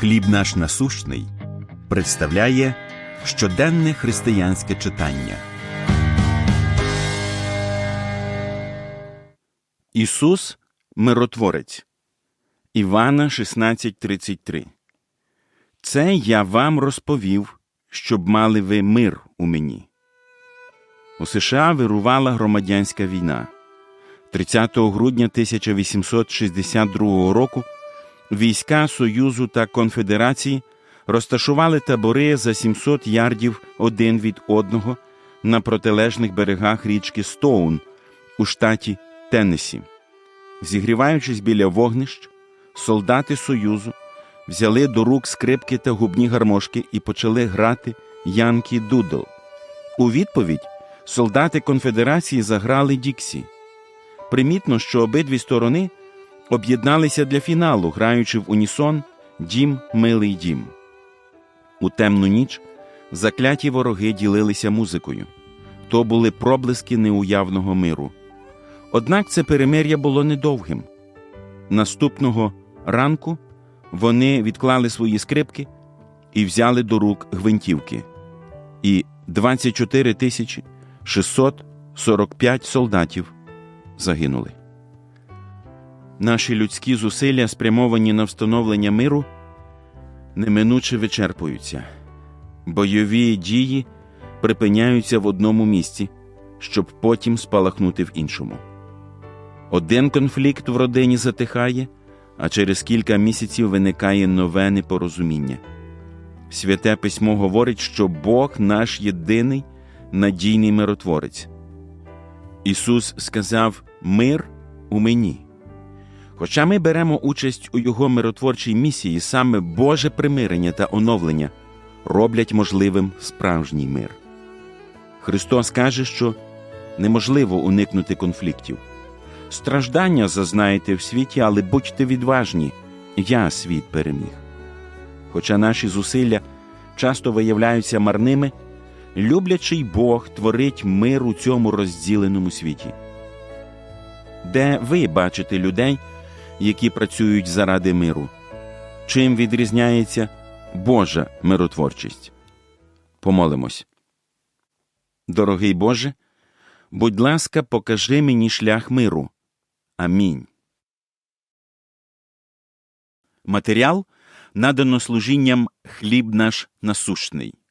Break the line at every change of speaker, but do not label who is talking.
Хліб наш насущний представляє щоденне християнське читання. Ісус миротворець. Івана 16:33. Це я вам розповів, щоб мали ви мир у мені. У США вирувала громадянська війна. 30 грудня 1862 року війська Союзу та Конфедерації розташували табори за 700 ярдів один від одного на протилежних берегах річки Стоун у штаті Теннессі. Зігріваючись біля вогнищ, солдати Союзу взяли до рук скрипки та губні гармошки і почали грати Янкі Дудл. У відповідь солдати Конфедерації заграли Діксі. Примітно, що обидві сторони об'єдналися для фіналу, граючи в унісон Дім, милий дім. У темну ніч закляті вороги ділилися музикою. То були проблиски неуявного миру. Однак це перемир'я було недовгим. Наступного ранку вони відклали свої скрипки і взяли до рук гвинтівки. І 24 тисячі 645 солдатів загинули. Наші людські зусилля, спрямовані на встановлення миру, неминуче вичерпуються. Бойові дії припиняються в одному місці, щоб потім спалахнути в іншому. Один конфлікт в родині затихає, а через кілька місяців виникає нове непорозуміння. Святе письмо говорить, що Бог наш єдиний надійний миротворець. Ісус сказав Мир у мені. Хоча ми беремо участь у Його миротворчій місії, саме Боже примирення та оновлення роблять можливим справжній мир. Христос каже, що неможливо уникнути конфліктів. Страждання зазнаєте в світі, але будьте відважні, я світ переміг. Хоча наші зусилля часто виявляються марними, люблячий Бог творить мир у цьому розділеному світі. Де ви бачите людей, які працюють заради миру? Чим відрізняється Божа миротворчість? Помолимось. Дорогий Боже, будь ласка, покажи мені шлях миру. Амінь. Матеріал надано служінням хліб наш насущний.